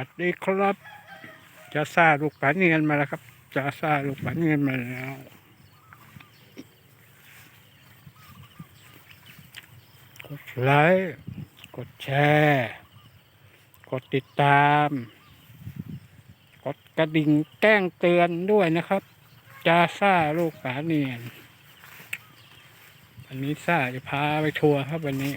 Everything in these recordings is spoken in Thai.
วัสดีครับ จะซาลูกปลาเนียนมาแล้วครับ จะซาลูกปลาเนียนมาแล้วกดไลค์กดแชร์ กดติดตาม กดกระดิ่งแจ้งเตือนด้วยนะครับจาซาลูกปลาเนียนวันนี้ซาจะพาไปทัวร์ครับวันนี้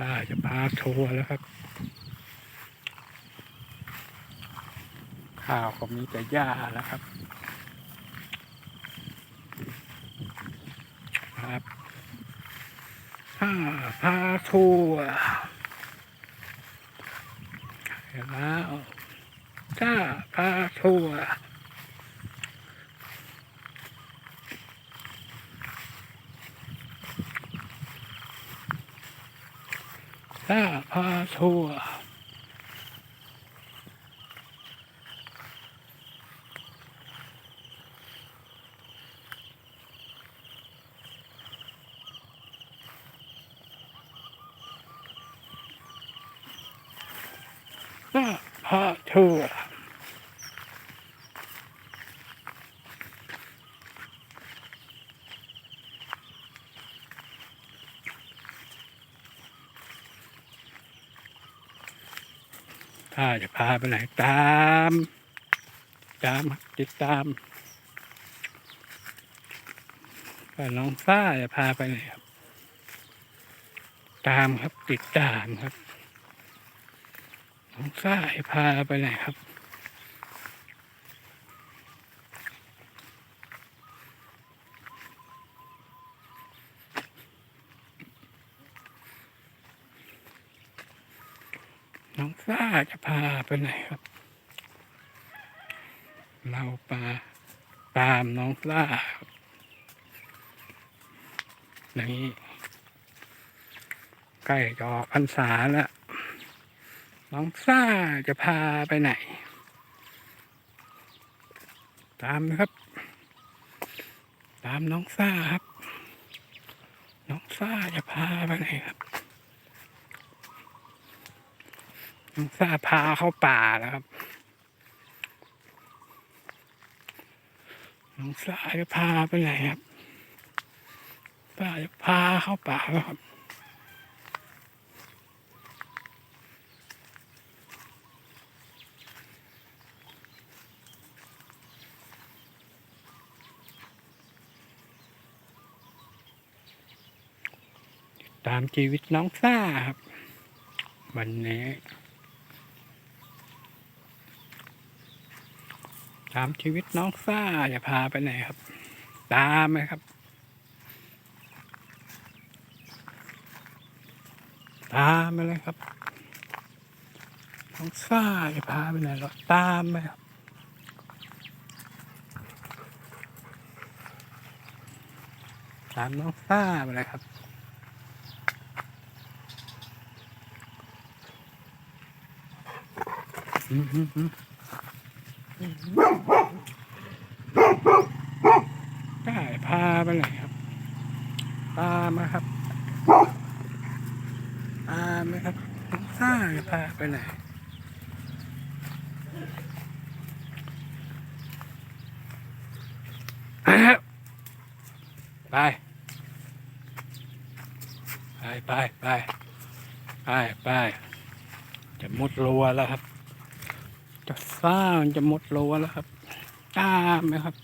ซ่าจะพาทัวร์แล้วครับ ข้าวก็มีแต่หญ้าแล้วครับครับผ้าพาทัวร์เห็นแล้วถ้าพาทัวร์ ถ้าพาทัวร์ถ้าพาทัวร์าจะพาไปไหนตาม ตามติดตามว่าน้องฟ้าจะพาไปไหนครับ ตามครับติดตามครับน้องฟ้าจะพาไปไหนครับ น้องฟ้าจะพาไปไหนครับ เราปาตามน้องฟ้าครับนี่ใกล้จะออกพรรษาแล้วน้องฟ้าจะพาไปไหน ตามนะครับ ตามน้องฟ้าครับ น้องฟ้าจะพาไปไหนครับ น้องฟ้าพาเข้าป่าแล้วครับน้องฟ้าจะพาไปไหนครับฟ้าจะพาเข้าป่าแล้วครับตามชีวิตน้องฟ้าครับ วันนี้ ตามชีวิตน้องฟ้าจะพาไปไหนครับ ตามไหมครับ ตามไปเลยครับ น้องฟ้าจะพาไปไหนหรอตามไหมครับตามน้องฟ้าไปเลยครับอืมอืมอืม ได้พาไปไหนครับตามาครับตามไหมครับข้าจะพาไปไหนไปไปไปไปไปไปจะมุดรัวแล้วครับ จะซ่ามันจะหมดโลแล้วครับตามไหมครับ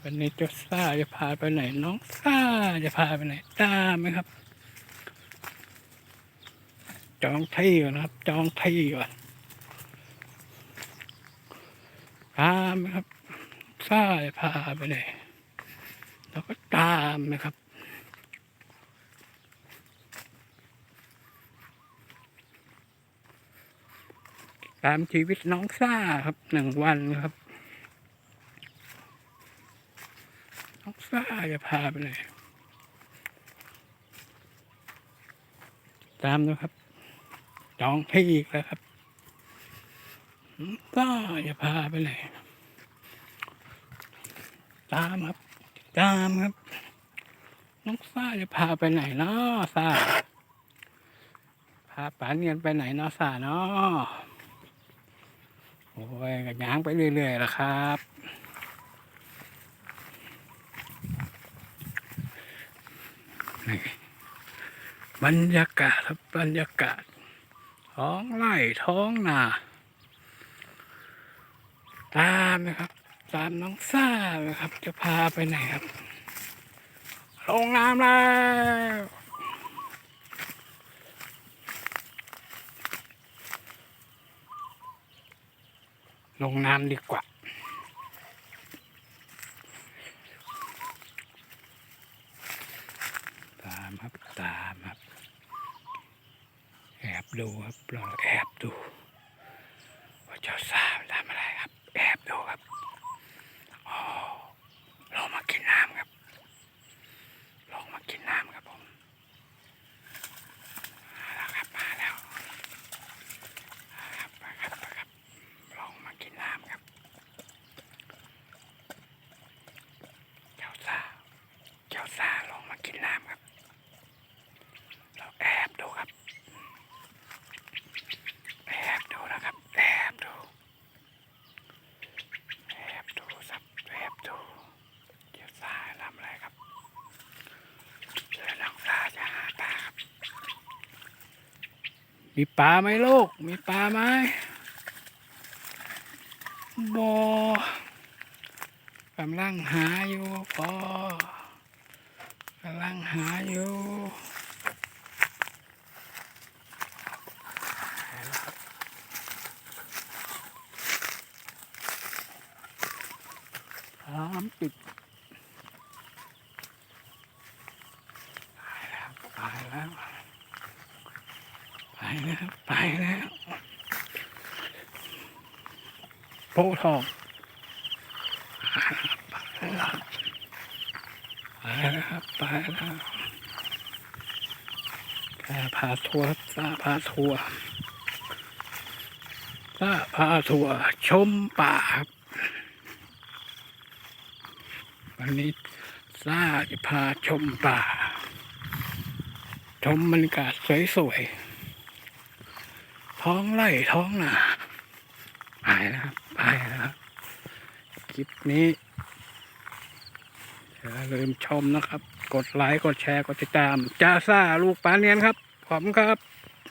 วันนี้จะซ่าจะพาไปไหน น้องซ่าจะพาไปไหนตามไหมครับ จองที่ก่อนครับ จองที่ก่อนตามไหมครับซ่าจะพาไปไหนแล้วก็ตามไหมครับ ตามชีวิตน้องซ่าครับหนึ่งวันครับ น้องซ่าจะพาไปไหนตามนะครับจองที่อีกแล้วครับน้องซ่าจะพาไปไหนตามครับ ตามครับ น้องซ่าจะพาไปไหนเนาะซ่าพาป๋าเนียนไปไหนเนาะซ่าเนาะ อ้ยก็ย่างไปเรื่อยๆละครับ บรรยากาศครับบรรยากาศ ท้องไร่ท้องนาตามนะครับ ตามน้องซ่านะครับ จะพาไปไหนครับ ลงน้ำแล้ว ลงน้ำดีกว่า ตามครับตามครับ แอบดูครับเราแอบดู ว่าเจ้าสาวทำอะไรครับ แอบดูครับโอ้ลงมากินน้ำครับ ลงมากินน้ำครับผมมาแล้วครับมาแล้วมาครับมาครับมาครับลงมากินน้ำครับ เจ้าสาวเจ้าสาวลงมากินน้ำครับ เราแอบดูครับ แอบดูนะครับ แอบดู แอบดูสับแอบดู เจ้าสาวทำอะไรครับ เดี๋ยวน้องปลาจะหาปลาครับ มีปลาไหมลูก มีปลาไหมบอกำลังหาอยู่พอกำลังหาอยู่สามปิด ไปแล้ว ไปแล้ว ไปแล้วโพธิ์ทองไปแล้วไปแล้วไปแล้วแกพาทัวร์ซาพาทัวร์ซาพาทัวร์ชมป่าครับวันนี้ซาจะพาชมป่า ชมบรรยากาศสวยๆ ท้องไล่ท้องนาไปแล้วครับไปแล้วครับ คลิปนี้อย่าลืมชมนะครับ กดไลค์ กดแชร์ กดติดตาม จ้าซ่าลูกปลาเนียนครับ ขอบคุณครับ